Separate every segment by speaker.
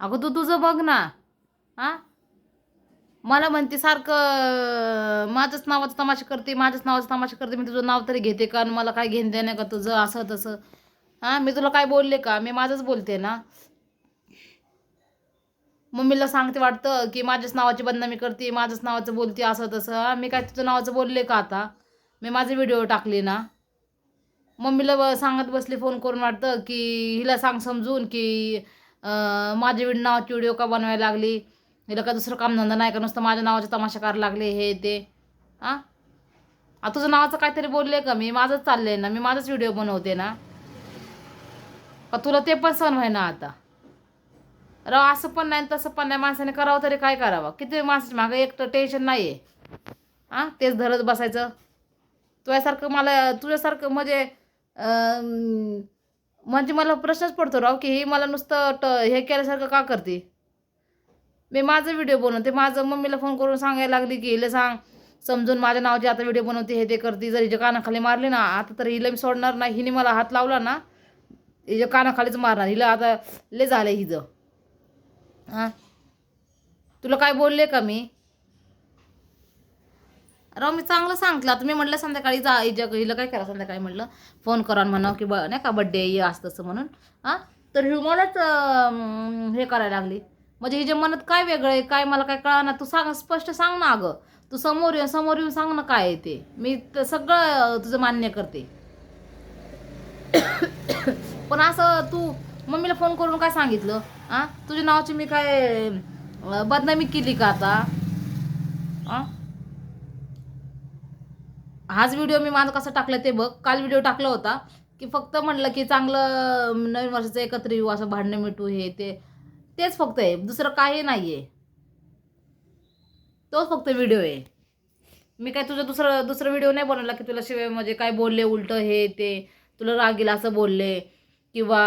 Speaker 1: अगं तू तुझं बघ ना. हा? मला म्हणते सारखं माझंच नावाचं तमाशा करते माझ्याच नावाचं तमाशा करते मी तुझं नाव तरी घेते का? आणि मला काय घेणं देणं का तुझं? असं तसं. हां? मी तुला काय बोलले का? मी माझंच बोलते ना. मम्मीला सांगते वाटतं की माझ्याच नावाची बदनामी करते माझ्याच नावाचं बोलते असं तसं. हां? मी काय तुझं नावाचं बोलले का आता? मी माझे व्हिडिओ टाकले ना. मम्मीला सांगत बसली फोन करून वाटतं की हिला सांग समजून की माझ्या माझे नावाची व्हिडिओ का बनवायला लागली? हिला का दुसरं कामधंदा नाही का? नुसतं माझ्या नावाचे तमाशा करायला लागले हे ते. हां? आ तुझं नावाचं काहीतरी बोलले का? मी माझंच चाललं आहे ना. मी माझाच व्हिडिओ बनवते ना. का तुला ते पण सण व्हाय ना आता? राव असं पण नाही तसं पण नाही. माणसाने करावं तरी काय करावं? किती माणसाच्या मागं एक तर टेन्शन नाही आहे हां तेच धरत बसायचं. तुझ्यासारखं मला तुझ्यासारखं म्हणजे म्हणजे मला प्रश्नच पडतो राव की ही मला नुसतं ट हे केल्यासारखं का करते? मी माझं व्हिडिओ बनवते. माझं मम्मीला फोन करून सांगायला लागली की हिला सांग समजून माझ्या नावाची आता व्हिडिओ बनवते हे ते करते. जर हिच्या कानाखाली मारली ना आता तर हिला मी सोडणार नाही. हिने मला हात लावला ना हिच्या कानाखालीच मारणार. हिला आता लय झालं हिचं. हां? तुला काय बोलले का मी? राव मी चांगलं सांगितलं. आता मी म्हटलं संध्याकाळी जा हिच्या हिला काय करा संध्याकाळी म्हटलं फोन करा म्हणावं की ब नाही का बड्डे ये असं तसं म्हणून. हां? तर ही मलाच हे करायला लागली. म्हणजे हिच्या मनात काय वेगळं आहे काय मला काय कळा ना तू सांग स्पष्ट सांग ना अगं. तू समोर येऊन समोर येऊन सांग ना काय आहे ते. मी सगळं तुझं मान्य करते. पण असं तू मम्मीला फोन करून काय सांगितलं? हां? तुझ्या नावाची मी काय बदनामी केली का आता? हां? हाच व्हिडिओ मी माझं कसं टाकलं ते बघ. काल व्हिडिओ टाकला होता की फक्त म्हणलं की चांगलं नवीन वर्षाचं एकत्र येऊ असं भांडणं मिटू हे ते. तेच फक्त आहे. दुसरं काही नाही आहे तोच फक्त व्हिडिओ आहे. मी काय तुझं दुसरं दुसरं व्हिडिओ नाही बनवला की तुला शिवाय म्हणजे काय बोलले उलटं हे ते. तुला रागील असं बोलले किंवा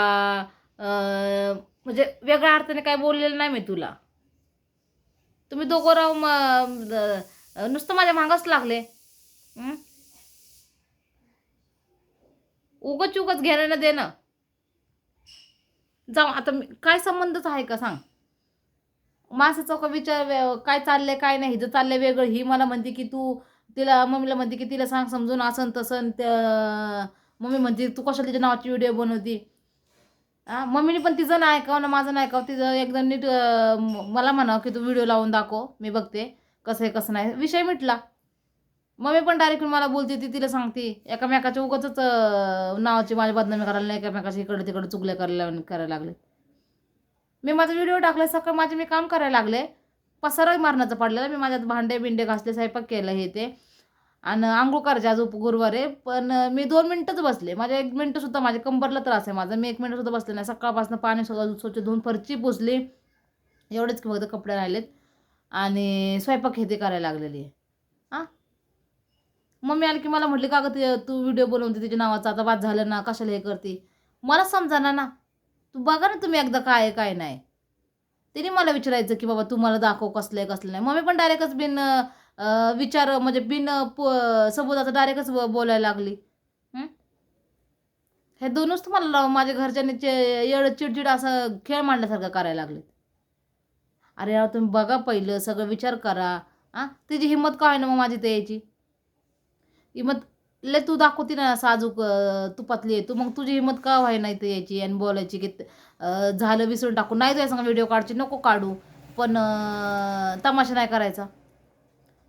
Speaker 1: म्हणजे वेगळ्या अर्थाने काय बोललेलं नाही मी तुला. तुम्ही दोघं राहू म- नुसतं माझ्या मागंच लागले. हं? उगच उगच घेणं देणं. जाऊ आता मी काय संबंधच आहे का सांग? माणसाचा का विचार वे- काय चाललंय काय नाही हिचं चाललंय वेगळं. ही मला म्हणते की तू तिला मम्मीला म्हणते की तिला सांग समजून असं तसं मम्मी म्हणते तू कशाला तिच्या नावाची व्हिडिओ बनवती? हां मम्मीने पण तिचं नाही ऐकावं ना माझं नाही ऐकावं. तिचं एकदम नीट मला म्हणावं की तू व्हिडिओ लावून दाखव मी बघते. कसं आहे कसं नाही. विषय मिटला. मम्मी पण डायरेक्ट मला बोलते ती तिला सांगते एकामेकाच्या उगाच नावाची माझी बदनामी करायला नाही एकामेकाच्या इकडे तिकडे चुगल्या करायला करायला लागले. मी माझा व्हिडिओ टाकले सकाळ माझे मी काम करायला लागले पसारा मारण्याचं पडलेलं मी माझ्यात भांडे बिंडे घासले स्वयंपाक केलं हे ते आणि आंघोळ करायचे आज उप गुरुवार आहे पण मी दोन मिनटंच बसले माझ्या एक मिनटंसुद्धा माझ्या कंबरला त्रास आहे माझा मी एक मिनटंसुद्धा बसले नाही सकाळपासून पाणी सगळं स्वच्छ धुवून फरची पुसली एवढेच फक्त कपडे राहिलेत आणि स्वयंपाक हे ते करायला लागलेली आहे. हां? मम्मी आली की मला म्हटली का गं ते तू व्हिडिओ बनवते तिच्या नावाचा आता बाद झालं ना कशाला हे करते? मला समजाना ना. तू बघा ना तुम्ही एकदा काय आहे काय नाही. तिने मला विचारायचं की बाबा तू मला दाखव कसलं आहे कसलं नाही. मम्मी पण डायरेक्टच बिन विचार म्हणजे बिन प सबुताचं डायरेक्टच बोलायला लागली. हे? दोनच तुम्हाला माझ्या घरच्यांनी चे- एवढं चिडचिड असं खेळ मांडल्यासारखं करायला लागलेत. अरे यार तुम्ही बघा पहिलं सगळं विचार करा. हां तिची हिंमत काय आहे ना मग माझी ते यायची? हिमत लय तू दाखवते ना साजूक अं, तुपातली. आहे तू मग तुझी हिंमत का व्हाय नाही ते यायची आणि बोलायची की झालं विसरून टाकू. नाही तुझ्या सांगा व्हिडिओ काढची नको काढू. पण तमाशा नाही करायचा.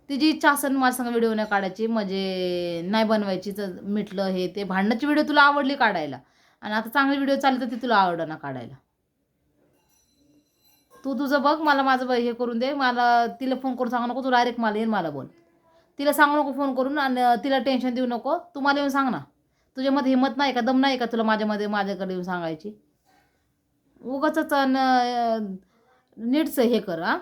Speaker 1: तिची इच्छा असेल माझ्या संग व्हिडिओ नाही काढायची. म्हणजे नाही बनवायची तर मिटलं हे ते. भांडणाची व्हिडिओ तुला आवडली काढायला. आणि आता चांगली व्हिडिओ चालली तर ती तुला आवड ना काढायला. तू तुझं बघ मला माझं हे करून दे. मला तिला फोन करून सांगू नको. तू डायरेक्ट मला येईन मला बोल. तिला सांगू नको फोन करून आणि तिला टेन्शन देऊ नको. तू मला येऊन सांग ना. तुझ्यामध्ये हिंमत नाही का? दम नाही का तुला माझ्यामध्ये माझ्याकडे येऊन सांगायची? उगाच नीटचं हे कर हां.